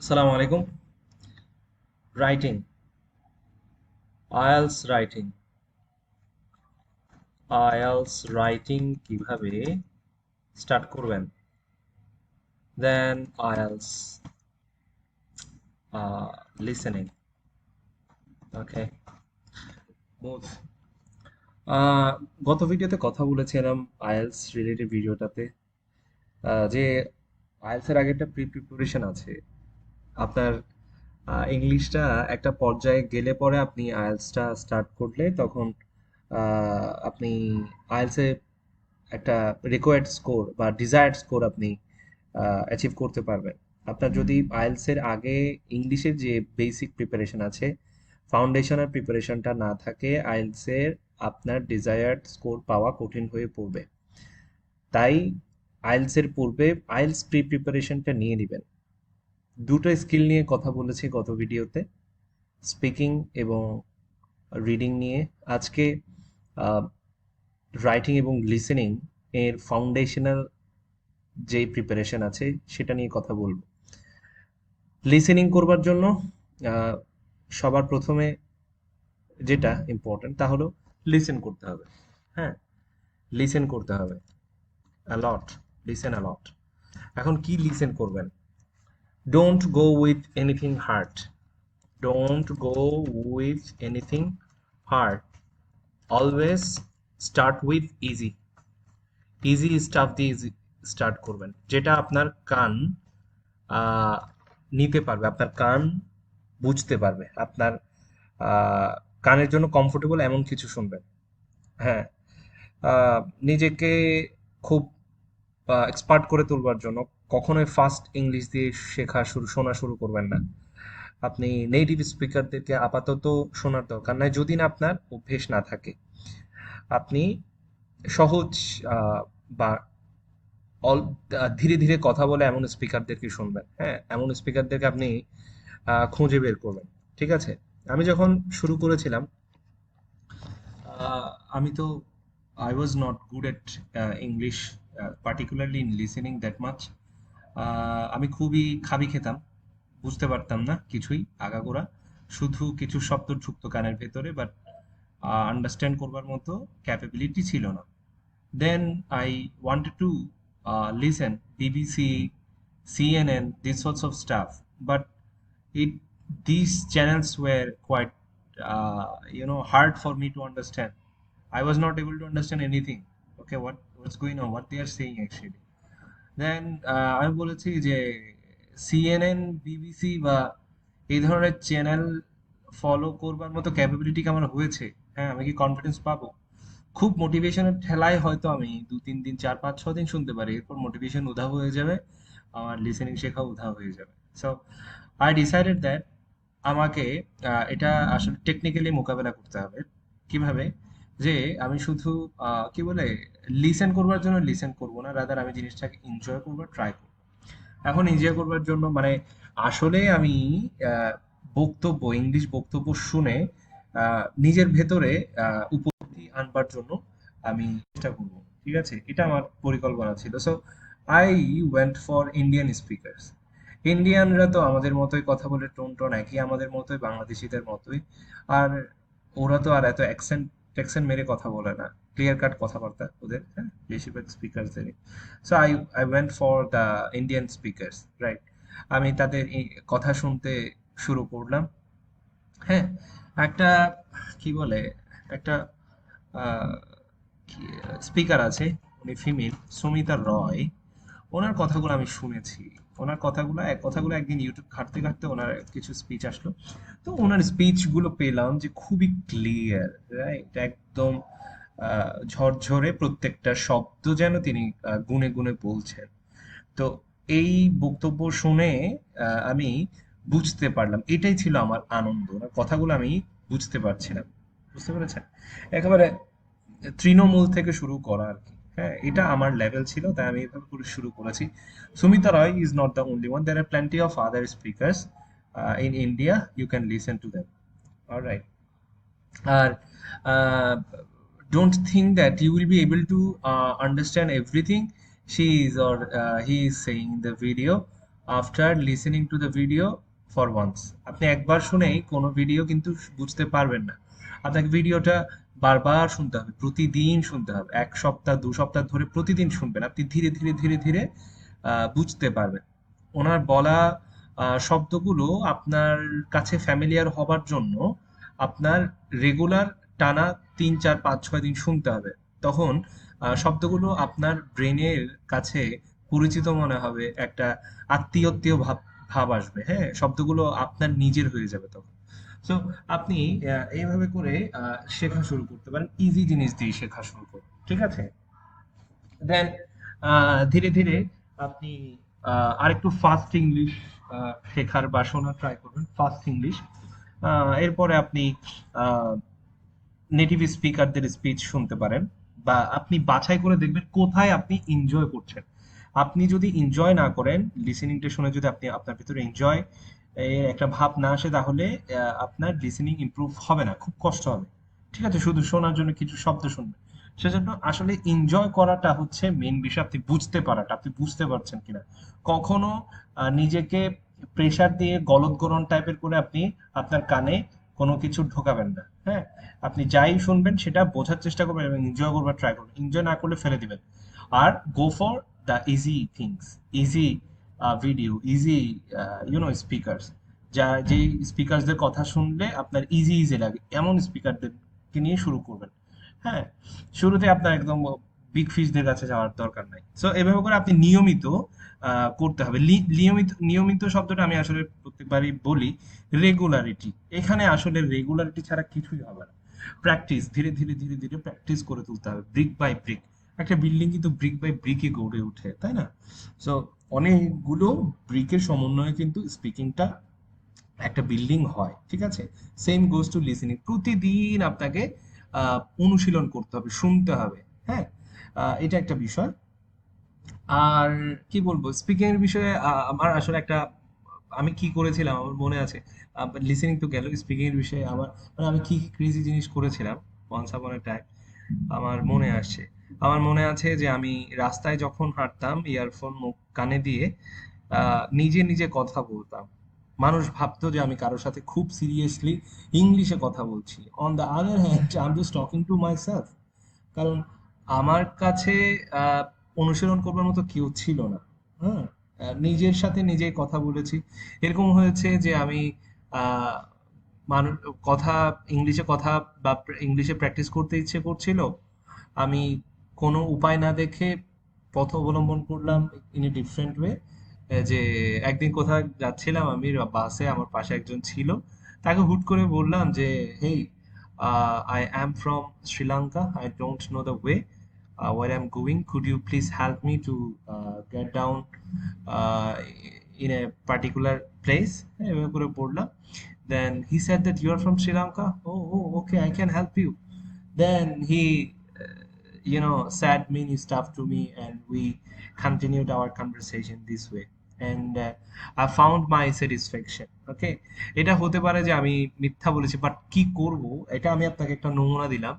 আসসালামু আলাইকুম। Writing IELTS writing IELTS writing কীভাবে স্টার্ট করবেন? দেন আয়ালস লিসেনিং ওকে গত ভিডিওতে কথা বলেছিলাম আয়ালস রিলেটেড ভিডিওটাতে যে এর আগে একটা প্রি প্রিপারেশন আছে। আপনার ইংলিশটা একটা পর্যায়ে গেলে পরে আপনি আইএলটিএসটা স্টার্ট করলে তখন আপনি এ একটা রিকোয়ার্ড স্কোর বা ডিজায়ার্ড স্কোর আপনি অ্যাচিভ করতে পারবেন। আপনার যদি এর আগে ইংলিশের যে বেসিক প্রিপারেশন আছে ফাউন্ডেশনাল প্রিপারেশনটা না থাকে আয়েলসের আপনার ডিজায়ার্ড স্কোর পাওয়া কঠিন হয়ে পড়বে। তাই আইএলটিএস এর পূর্বে আইএলটিএস প্রি প্রিপারেশনটা নিয়ে নেবেন। দুটো স্কিল নিয়ে কথা বলেছি গত ভিডিওতে, স্পিকিং এবং রিডিং নিয়ে। আজকে রাইটিং এবং লিসেনিং এর ফাউন্ডেশনাল যে প্রিপারেশন আছে, সেটা নিয়ে কথা বলব। লিসেনিং করবার জন্য সবার প্রথমে যেটা ইম্পর্টেন্ট তা হলো লিসেন করতে হবে। হ্যাঁ লিসেন করতে হবে। অ্যালট লিসেন অ্যালট এখন কি লিসেন করবেন? Don't go with anything hard. Don't go with anything hard. Always start with easy. Easy stuff দিয়ে স্টার্ট করবেন। যেটা আপনার কান নিতে পারবে, আপনার কান বুঝতে পারবে। আপনার কানের জন্য কমফোর্টেবল এমন কিছু শুনবেন। হ্যাঁ। নিজেকে খুব এক্সপার্ট করে তুলবার জন্য কখনোই ফাস্ট ইংলিশ দিয়ে শেখা শুরু, শোনা শুরু করবেন না। আপনি নেটিভ স্পিকারদেরকে আপাতত শোনার দরকার নাই, যদি না আপনার অভ্যেস না থাকে। আপনি সহজ বা অল ধীরে ধীরে কথা বলে এমন স্পিকারদেরকে শুনবেন। হ্যাঁ এমন স্পিকারদেরকে আপনি খুঁজে বের করবেন। ঠিক আছে? আমি যখন শুরু করেছিলাম আমি তো I was not good at English particularly in listening that much আমি খুবই খাবি খেতাম। বুঝতে পারতাম না কিছুই, আগাগোড়া। শুধু কিছু শব্দ ঢুকতো কানের ভেতরে বাট আন্ডারস্ট্যান্ড করবার মতো ক্যাপাবিলিটি ছিল না। Then I wanted to listen BBC CNN this sorts of stuff but it this channels were quite you know hard for me to understand I was not able to understand anything okay what what's going uh what they are saying actually then আমি বলেছি যে CNN BBC বা এই ধরনের channel follow করবার মতো capability আমার হয়েছে? হ্যাঁ আমি কি কনফিডেন্স পাবো? খুব মোটিভেশনের ঠেলায় হয়তো আমি দু, তিন দিন, চার, পাঁচ, ছ দিন শুনতে পারি। এরপর মোটিভেশন উধাও হয়ে যাবে, আমার লিসেনিং শেখা উধাও হয়ে যাবে। সো আই ডিসাইডেড দ্যাট আমাকে এটা আসলে টেকনিক্যালি মোকাবেলা করতে হবে। কীভাবে? যে আমি শুধু কি বলে লিসেন করবার জন্য লিসেন করব না রাদার আমি জিনিসটাকে এনজয় করব ট্রাই করব। এখন এনজয় করবার জন্য মানে আসলে আমি বক্তব্য ইংলিশ বক্তব্য শুনে নিজের ভেতরে উপলব্ধি আনবার জন্য আমি চেষ্টা করব, ঠিক আছে? এটা আমার পরিকল্পনা ছিল। So I went for Indian speakers ইন্ডিয়ানরা তো আমাদের মতোই কথা বলে টোন টোন একই, আমাদের মতোই, বাংলাদেশিদের মতোই। আর ওরা তো আর এত অ্যাকসেন্ট ট্যাকসেন্ট মেরে কথা বলে না ক্লিয়ার কাট কথাবার্তা ওদের হ্যাঁ বেশিরভাগ স্পিকারসদেরই so I I went for the Indian speakers right আমি তাদের কথা শুনতে শুরু করলাম হ্যাঁ একটা কি বলে একটা স্পিকার আছে উনি ফিমেল সুমিতা রয় ওনার কথাগুলো আমি শুনেছি ওনার কথাগুলো, এক কথাগুলো একদিন ইউটিউব ঘাঁটতে ঘাঁটতে ওনার কিছু স্পিচ আসলো। তো ওনার স্পিচগুলো পেলাম যে খুবই ক্লিয়ার রাইট একদম ঝরঝরে প্রত্যেকটা শব্দ যেন তিনি গুনে গুনে বলছেন। তো এই বক্তব্য শুনে আমি বুঝতে পারলাম, এটাই ছিল আমার আনন্দ। ওনার কথাগুলো আমি বুঝতে পারছিলাম। বুঝতে পেরেছেন? একেবারে তৃণমূল থেকে শুরু করা আর কি। এটা আমার লেভেল ছিল তাই আমি এভাবে করে শুরু করেছি। Sumita Roy is not the only one there are plenty of other speakers in India you can listen to them alright R don't think be able to uh, understand everything. She is or uh, he is saying in the video. After listening to the video for once আপনি একবার শুনেই কোনো video কিন্তু বুঝতে পারবেন না। আপনাকে ভিডিওটা বারবার শুনতে হবে, প্রতিদিন শুনতে হবে। এক সপ্তাহ, দু সপ্তাহ ধরে প্রতিদিন শুনবেন। আপনি ধীরে ধীরে ধীরে ধীরে বুঝতে পারবেন। ওনার বলা শব্দগুলো আপনার কাছে ফ্যামিলিয়ার হবার জন্য আপনার রেগুলার টানা তিন, চার, পাঁচ, ছয় দিন শুনতে হবে। তখন শব্দগুলো আপনার ব্রেনের কাছে পরিচিত মনে হবে, একটা আত্মীয়ত্বীয় ভাব ভাব আসবে। হ্যাঁ শব্দগুলো আপনার নিজের হয়ে যাবে তখন। সো আপনি এইভাবে করে শেখা শুরু করতে পারেন। ইজি জিনিস দিয়ে শেখা শুরু করুন। ঠিক আছে? দেন ধীরে ধীরে আপনি আরেকটু ফাস্ট ইংলিশ শেখার বা শোনার ট্রাই করবেন। ফাস্ট ইংলিশ এরপরে আপনি নেটিভ স্পিকারদের স্পিচ শুনতে পারেন বা আপনি বাছাই করে দেখবেন কোথায় আপনি এনজয় করছেন। আপনি যদি এনজয় না করেন লিসেনিংটা শুনে যদি আপনি আপনার ভিতরে এনজয় এর একটা ভাব না আসে তাহলে আপনার লিসেনিং ইমপ্রুভ হবে না, খুব কষ্ট হবে। ঠিক আছে, শুধু শোনার জন্য কিছু শব্দ শুনবেন সেজন্য আসলে এনজয় করাটা হচ্ছে মেন বিষয়, আপনি বুঝতে পারাটা, আপনি বুঝতে পারছেন কিনা। কখনো নিজেকে প্রেশার দিয়ে গলদগরম টাইপের করে আপনি আপনার কানে কোনো কিছু ঢোকাবেন না। হ্যাঁ আপনি যাই শুনবেন সেটা বোঝার চেষ্টা করবেন এবং এনজয় করবার ট্রাই করবেন। এনজয় না করলে ফেলে দিবেন। আর go for the easy things easy video easy you know speakers যা যে স্পিকারদের কথা শুনলে আপনার ইজি ইজি লাগে। এমন স্পিকারদেরকে নিয়ে শুরু করবেন। হ্যাঁ শুরুতে আপনার একদম বিগ ফিশদের কাছে যাওয়ার দরকার নাই। সো এভাবে করে আপনি নিয়মিত করতে হবে। নিয়মিত নিয়মিত শব্দটা আমি আসলে প্রত্যেকবারই বলি রেগুলারিটি এখানে আসলে রেগুলারিটি ছাড়া কিছুই হবে না। প্র্যাকটিস ধীরে ধীরে ধীরে ধীরে প্র্যাকটিস করে তুলতে হবে। ব্রিক বাই ব্রিক একটা বিল্ডিং কিন্তু ব্রিক বাই ব্রিকে গড়ে ওঠে, তাই না? সো অনেকগুলো ব্রিকের সমন্বয়ে কিন্তু স্পিকিংটা একটা বিল্ডিং হয়, ঠিক আছে? সেম গোজ টু লিসেনিং প্রতিদিন আপনাকে অনুশীলন করতে হবে, শুনতে হবে হ্যাঁ? এটা একটা বিষয়। আর কি বলব স্পিকিং এর বিষয়ে আমার আসলে একটা, আমি কি করেছিলাম, আমার মনে আছে। লিসেনিং তো গেল স্পিকিং এর বিষয়ে আমার মানে আমি কি কি ক্রেজি জিনিস করেছিলাম ওয়ান্স আপন এ টাইম আমার মনে আসছে। আমার মনে আছে যে আমি রাস্তায় যখন হাঁটতাম ইয়ারফোন মুখ কানে দিয়ে নিজে নিজে কথা বলতাম। মানুষ ভাবতো যে আমি কারোর সাথে খুব সিরিয়াসলি ইংলিশে কথা বলছি। On the other hand I am just talking to myself কারণ আমার কাছে অনুসরণ করবার মতো কেউ ছিল না। হ্যাঁ? নিজের সাথে নিজেই কথা বলেছি। এরকম হয়েছে যে আমি মানুষ, কথা, ইংলিশে কথা বা ইংলিশে প্র্যাকটিস করতে ইচ্ছে করছিল। আমি কোনো উপায় না দেখে পথ অবলম্বন করলাম ইন এ ডিফারেন্ট ওয়ে যে একদিন কোথাও যাচ্ছিলাম আমি বাসে আমার পাশে একজন ছিল। তাকে হুট করে বললাম যে hey I am from Sri Lanka I don't know the way where I am going could you please help me to get down in a particular place এভাবে করে বললাম। Then he said that you are from Sri Lanka oh oh okay I can help you then uh, you know said many stuff to me and we continued our conversation this way. And uh, i found my satisfaction okay? এটা হতে পারে যে আমি মিথ্যা বলেছি but কি করব? এটা আমি আপনাকে একটা নমুনা দিলাম।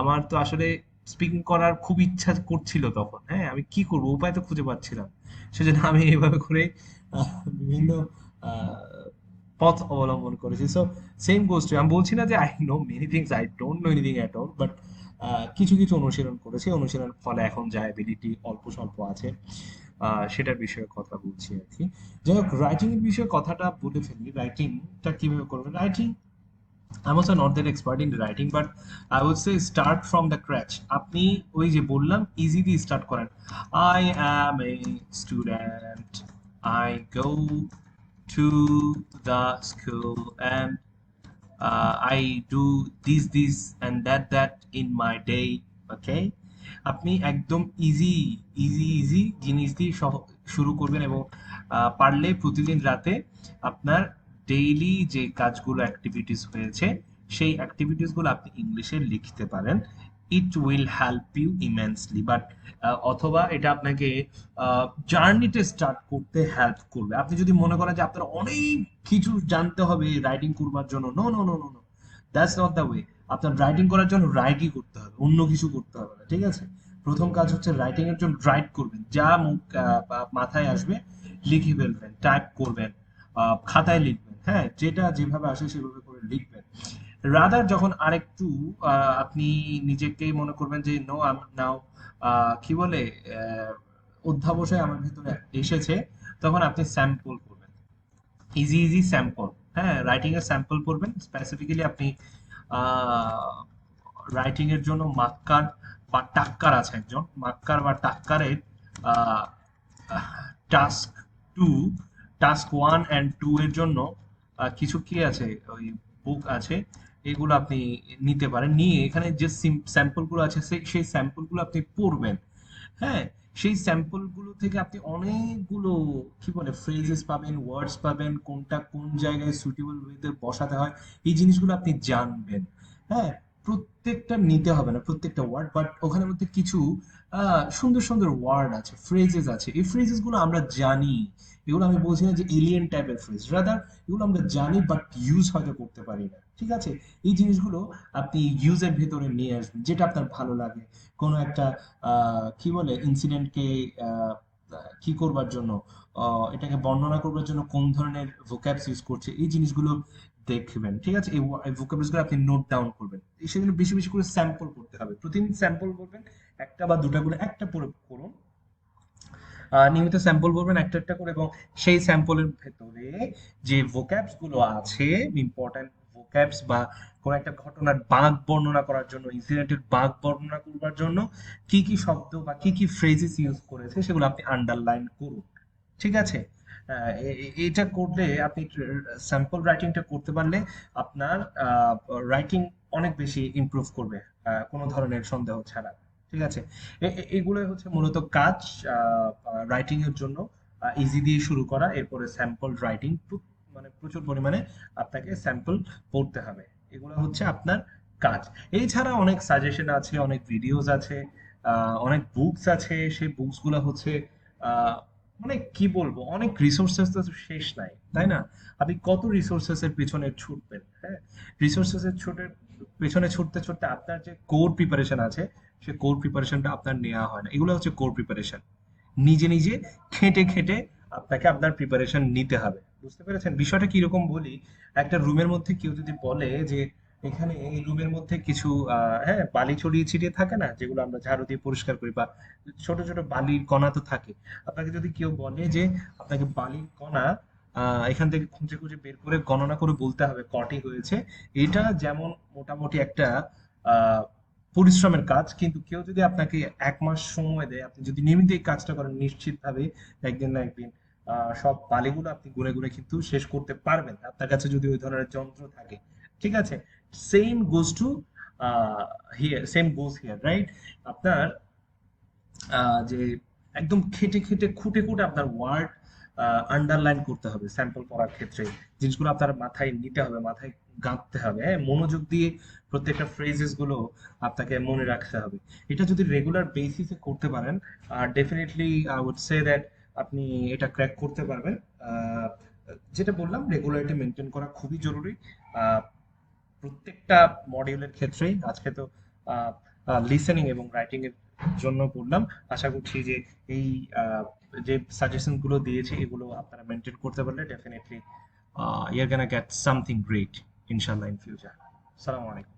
আমার তো আসলে স্পিকিং করার খুব ইচ্ছা করছিল তখন হ্যাঁ? আমি কি করব? উপায় তো খুঁজে পাচ্ছিলাম। সেজন্য আমি এভাবে করে বিভিন্ন পথ অবলম্বন করেছি। সো সেম গোজ টু আমি বলছি না যে I know many things I don't know anything at all but কিছু কিছু অনুশীলন করেছি। অনুশীলন ফলে এখন যা অ্যাবিলিটি অল্প স্বল্প আছে সেটার বিষয়ে কথা বলছি আর কি। যাই হোক রাইটিং এর বিষয়ে কথাটা বলে ফেলি। রাইটিংটা কীভাবে করবেন? Writing I'm also not that expert in writing, but I would say start from the scratch. আপনি ওই যে বললাম ইজি দিয়ে স্টার্ট করেন। I am a student. I go to the school and I do this, this, and that, that in my day. Okay? আপনি একদম easy easy easy জিনিস দিয়ে শুরু করবেন এবং পারলে প্রতিদিন রাতে আপনার ডেইলি যে কাজগুলো অ্যাক্টিভিটিস হয়েছে সেই অ্যাক্টিভিটিসগুলো আপনি ইংলিশে লিখতে পারেন it will help you immensely but অথবা এটা আপনাকে জার্নিতে স্টার্ট করতে হেল্প করবে আপনি যদি মনে করেন যে আপনার অনেক কিছু জানতে হবে রাইটিং করবার জন্য। No no no no no that's not the way আপনার রাইটিং করার জন্য রাইটই করতে হবে, অন্য কিছু করতে হবে না, ঠিক আছে? প্রথম কাজ হচ্ছে রাইটিং এর জন্য রাইট করবেন। যা মুখ মাথায় আসবে, লিখে ফেলবেন টাইপ করবেন খাতায় লিখবেন হ্যাঁ? যেটা যেভাবে আসে সেভাবে করে লিখবেন। রাদার যখন আরেকটু আপনি নিজেকে মনে করবেন যে নো নাও কি বলে অধ্যাবসায় আমার ভিতরে এসেছে, তখন আপনি স্যাম্পল করবেন। ইজি ইজি স্যাম্পল হ্যাঁ রাইটিং এর স্যাম্পল করবেন স্পেসিফিক্যালি আপনি রাইটিং এর জন্য মাক্কার বা টাক্কার আছে একজন। মাক্কার বা টাক্কারের task two task one and two এর জন্য কিছু কি আছে? ওই বুক আছে। এগুলো আপনি নিতে পারেন। নিয়ে এখানে যে স্যাম্পলগুলো আছে সেই স্যাম্পলগুলো আপনি পড়বেন। হ্যাঁ সেই স্যাম্পলগুলো থেকে আপনি অনেকগুলো, কি বলে ফ্রেজেস পাবেন ওয়ার্ডস পাবেন, কোনটা কোন জায়গায় সুটেবল ওয়েতে বসাতে হয়, এই জিনিসগুলো আপনি জানবেন। হ্যাঁ? প্রত্যেকটা নিতে হবে না, প্রত্যেকটা ওয়ার্ড বাট ওখানের মধ্যে কিছু সুন্দর সুন্দর ওয়ার্ড আছে ফ্রেজেস আছে। এই ফ্রেজেসগুলো আমরা জানি। এগুলো আমি বলছি না যে এলিয়েন টাইপের ফ্রেজ রাদার এগুলো আমরা জানি বাট ইউজ হয়তো করতে পারি না। ঠিক আছে? এই জিনিসগুলো আপনি ইউজের ভেতরে নিয়ে আসবেন, যেটা আপনার ভালো লাগে। কোনো একটা কি বলে ইনসিডেন্টকে কি করবার জন্য এটাকে বর্ণনা করবার জন্য কোন ধরনের ভোক্যাবস ইউজ করছে, এই জিনিসগুলো দেখবেন, ঠিক আছে? এই ভোক্যাবুলারিজগুলো আপনি নোট ডাউন করবেন। সেগুলো বেশি বেশি করে স্যাম্পল করতে হবে। প্রতিদিন স্যাম্পল করবেন একটা বা দুটা করে, একটা পরে করুন। নিয়মিত স্যাম্পল করবেন একটা একটা করে, এবং সেই স্যাম্পলের ভেতরে যে ভোক্যাবসগুলো আছে ইম্পর্ট্যান্ট ভোক্যাবস বা কোনো একটা ঘটনার বাঁক বর্ণনা করার জন্য ইনসিডেন্টের বাঁক বর্ণনা করবার জন্য কি কি শব্দ বা কি কি ফ্রেজেস ইউজ করেছে সেগুলো আপনি আন্ডারলাইন করুন। ঠিক আছে? এটা করলে আপনি স্যাম্পল রাইটিংটা করতে পারলে আপনার রাইটিং অনেক বেশি ইমপ্রুভ করবে কোনো ধরনের সন্দেহ ছাড়া। ঠিক আছে? এ- এ- এগুলোই হচ্ছে মূলত কাজ রাইটিং এর জন্য ইজি দিয়ে শুরু করা, এরপরে স্যাম্পল রাইটিং মানে প্রচুর পরিমাণে আপনাকে স্যাম্পল পড়তে হবে। এগুলো হচ্ছে আপনার কাজ। এছাড়া অনেক সাজেশন আছে, অনেক ভিডিওস আছে অনেক বুকস আছে। সেই বুকসগুলো হচ্ছে মানে কি বলব, অনেক রিসোর্সেস তো শেষ নাই, তাই না? আপনি কত রিসোর্সেস এর পেছনে ছুটবেন হ্যাঁ? রিসোর্সেস এর ছুটে, পেছনে ছুটতে ছুটতে আপনার যে কোর প্রিপারেশন আছে, সে কোর প্রিপারেশনটা আপনার নেওয়া হয় না। এগুলো হচ্ছে কোর প্রিপারেশন নিজে নিজে খেটে খেটে আপনাকে আপনার প্রিপারেশন নিতে হবে। বুঝতে পেরেছেন? বিষয়টা কীরকম বলি? একটা রুমের মধ্যে কেউ যদি বলে যে, এখানে এই রুমের মধ্যে কিছু হ্যাঁ বালি ছড়িয়ে ছিটিয়ে থাকে না? যেগুলো আমরা ঝাড়ু দিয়ে পরিষ্কার করি বা ছোট ছোট বালির কণা তো থাকে। আপনাকে যদি কেউ বলে যে, আপনাকে বালির কণা এখান থেকে খুঁজে খুঁজে বের করে গণনা করে বলতে হবে কটি হয়েছে, এটা যেমন মোটামুটি একটা পরিশ্রমের কাজ, কিন্তু কেউ যদি আপনাকে এক মাস সময় দেয়, আপনি যদি নিয়মিত এই কাজটা করেন, নিশ্চিতভাবে একদিন না একদিন সব বালিগুলো আপনি গুনে গুনে কিন্তু শেষ করতে পারবেন। আপনার কাছে যদি ওই ধরনের যন্ত্র থাকে, ঠিক আছে? Same goes to here same goes here right আপনার যে একদম খেটে খেটে, খুঁটে খুঁটে আপনার ওয়ার্ড আন্ডারলাইন করতে হবে স্যাম্পল পড়ার ক্ষেত্রে। জিনিসগুলো আপনার মাথায় নিতে হবে, মাথায় গাঁথতে হবে হ্যাঁ? মনোযোগ দিয়ে প্রত্যেকটা ফ্রেজেসগুলো আপনাকে মনে রাখতে হবে। এটা যদি রেগুলার বেসিসে করতে পারেন আর definitely I would say that আপনি এটা ক্র্যাক করতে পারবেন। যেটা বললাম রেগুলারিটি মেনটেন করা খুবই জরুরি। প্রত্যেকটা মডিউলের ক্ষেত্রেই, আজকে তো লিসেনিং এবং রাইটিং এর জন্য বললাম, আশা করছি যে এই যে সাজেশনগুলো দিয়েছি, এগুলো আপনারা মেনটেন করতে পারলে definitely your gonna get something great ইনশাল্লাহ ইন ফিউচার সালামু আলাইকুম।